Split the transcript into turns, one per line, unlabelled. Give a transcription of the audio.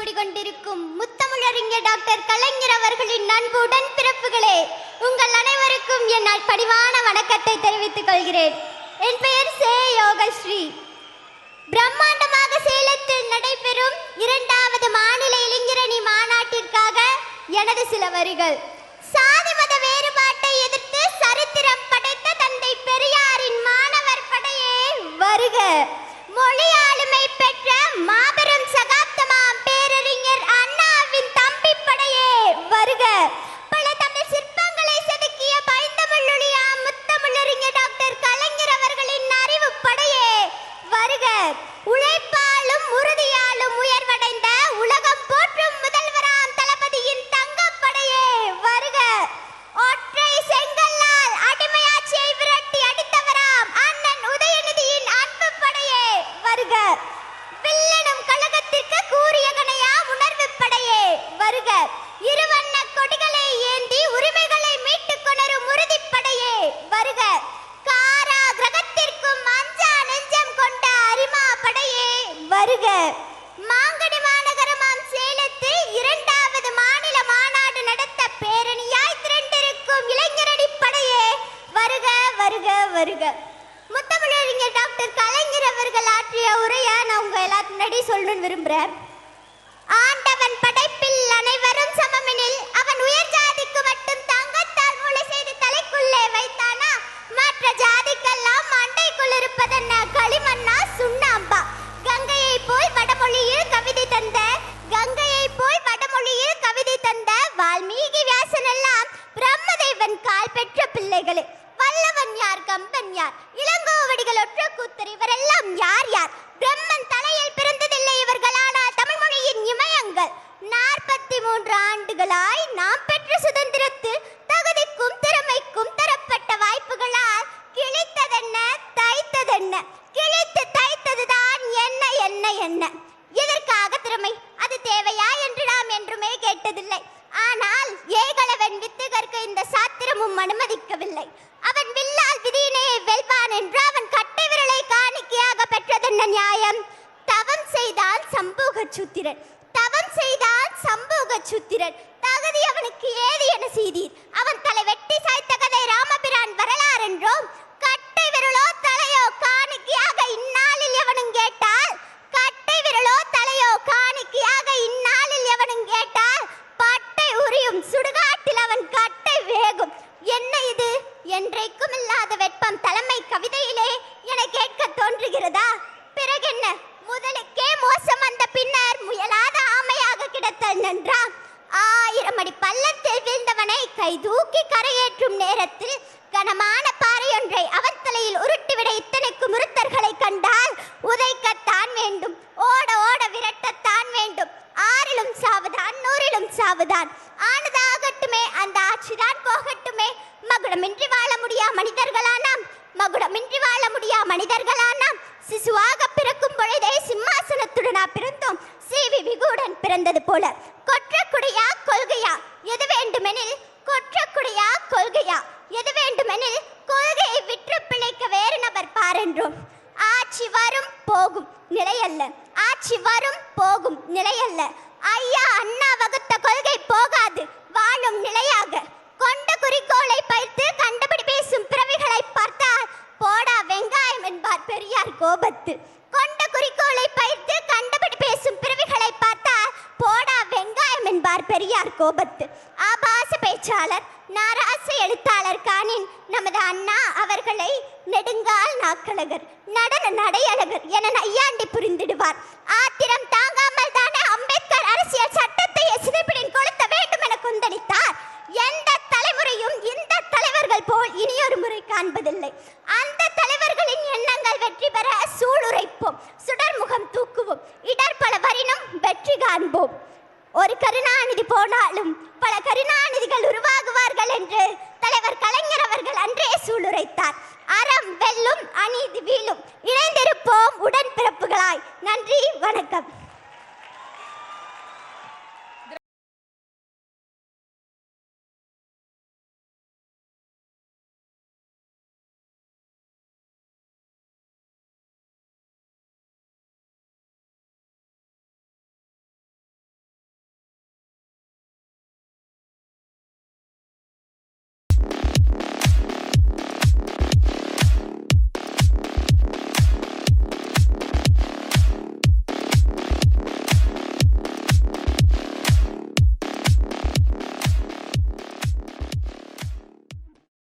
குடிகொண்டிருக்கும் முத்தமிழறிஞர் டாக்டர் கலைஞர் அவர்களின் அன்பு உடன்பிறப்புகளே உங்கள் அனைவருக்கும் என் பணிவான வணக்கத்தை தெரிவித்துக் கொள்கிறேன். என் பெயர் சே யோகஸ்ரீ. பிரம்மாண்டமாக சேலத்தில் நடைபெறும் இரண்டாவது மாநில இளைஞரணி மாநாட்டிற்காக எனது சில வரிகள். வருக. மாங்கனி மாநகரமாம் சேலத்தில் இரண்டாவது மாநில மாநாடு நடத்த பேரணியாய் திரண்டிருக்கும் இளைஞரணி படையே வருக வருக வருக. முத்தமிழறிஞர் டாக்டர் கலைஞர் அவர்கள் ஆற்றிய உரையை நான் உங்க எல்லாத்து முன்னாடி சொல்லணும்னு விரும்புறேன். ஆண்டவன் படைப்பில் அனைவரும் சமமெனில் அவன் உயர் ஜாதிக்கு மட்டும் தங்கத்தால் மூளை செய்து தலைக்குள்ளே வைத்தானா? மற்ற ஜாதிக்கெல்லாம் அண்டைக்குள் இருப்பதென்ன? களிமண்ணா? பெற்ற பிள்ளைகளே வல்லவன் யார் கம்பன் யார் இளங்கோவடிகள் ஒற்ற கூத்தர் இவரெல்லாம் யார் யார்? பிரம்மன் தலையில் பிறந்ததில்லை இவர்களானால் தமிழ்மொழியின் தமிழ் மொழியின் இமயங்கள். நாற்பத்தி மூன்று ஆண்டுகளாய் நாம் பெற்ற சுதந்திரத்தில் தகுதிக்கும் திறமைக்கும் தரப்பட்ட வாய்ப்புகளால் கிழித்ததென்ன தைத்ததென்ன? கிழித்து தைத்ததுதான் என்ன என்ன என்ன? எதற்காக திறமை? அது தேவையா என்று நாம் என்றுமே கேட்டதில்லை. ஆனால் ஏகலவன் வித்துகற்கு இந்த சாத்திரமும் அனுமதிக்கவில்லை. அவன் வில்லால் விதியினையை வெல்வான் என்று அவன் கட்டை விரலை காணிக்கையாக பெற்றதென்ன நியாயம்? தவம் செய்தால் சம்பூக சுத்திரன் தவம் செய்தால் சம்பூக சூத்திரன் தகுதி அவனுக்கு ஏது என செய்தீர்? அவன் தலை வெட்டி சாய்த்த கதை ராமபிரான் வரலாறு என்றோம் ஆமையாக நன்றா ஆயிரம் அடி பள்ளத்தில் வீழ்ந்தவனை கை தூக்கி கரையேற்றும் நேரத்தில் கனமான பாறையொன்றை அவன் தலையில் உருட்டிவிட இத்தனைக்கு முருத்தர்களை கண்டால் உதைக்கத்தான் வேண்டும். ஓட ஓட விரட்டத்தான் வேண்டும். ஆறிலும் சாவுதான் நூறிலும் சாவுதான். ஆனதாகட்டுமே அந்த ஆட்சிதான் போகட்டுமே. மகுடமின்றி வாழ முடியா மனிதர்களானாம்? மகுடமின்றி வாழ முடியா மனிதர்களானாம்? சிசுவாக பிறக்கும் பொழுதே சிம்மாசனத்துடனா பிறந்தோம். சிவி விகுடன் பிறந்தது போல. கொற்றக்குடையா கொள்கையா? எது வேண்டுமெனில் கொற்றக்குடையா கொள்கையா? எது வேண்டுமெனில் கொள்கையை விற்று பிழைக்க வேறு நபர் பாரென்றோம். ஆட்சி வரும் போகும் நிலையல்ல. ஆட்சி வரும் போகும் நிலையல்ல. ஐயா அண்ணா வகுத்த கொள்கை போகாது. வாழும் நிலையாக. கொண்ட குறிக்கோளை பயிர்த்து கண்ட பேசும் பிறவிகளை பார்த்தால் போடா வெங்காயம் என்பார் கருத்து கொண்ட குறிக்கோளை பயிர்த்து கண்டபடி பேசும் பிறவிகளை பார்த்தால் போடா வெங்காயம் என்பார் பெரியார் கோபத்து. ஆபாச பேச்சாளர் நாராச எழுத்தாளர் காணின் நமது அண்ணா அவர்களை நெடுங்கால் நாக்கழகர் நடன நடையழகர் என நையாண்டி புரிந்திடுவார். ஆத்திரம் தாங்காமல் தானே அம்பேத்கர் அரசியல் சட்டத்தை சிதைப்பிடின் கொளுத்த வேண்டும் என கொந்தளித்தார். எந்த தலைமுறையும் இந்த தலைவர்கள் போல் இனியொரு முறை காண்பதில்லை. அந்த பெற சூளுரைப்போம். சுடர்முகம் தூக்குவோம். இடர்பல வரினும் வெற்றி காண்போம். ஒரு கருணாநிதி போனாலும் பல கருணாநிதிகள் உருவாகுவார்கள் என்று தலைவர் கலைஞர் அவர்கள் அன்றே சூளுரைத்தார். அறம் வெல்லும் அநீதி வீழும். இணைந்திருப்போம் உடன் பிறப்பு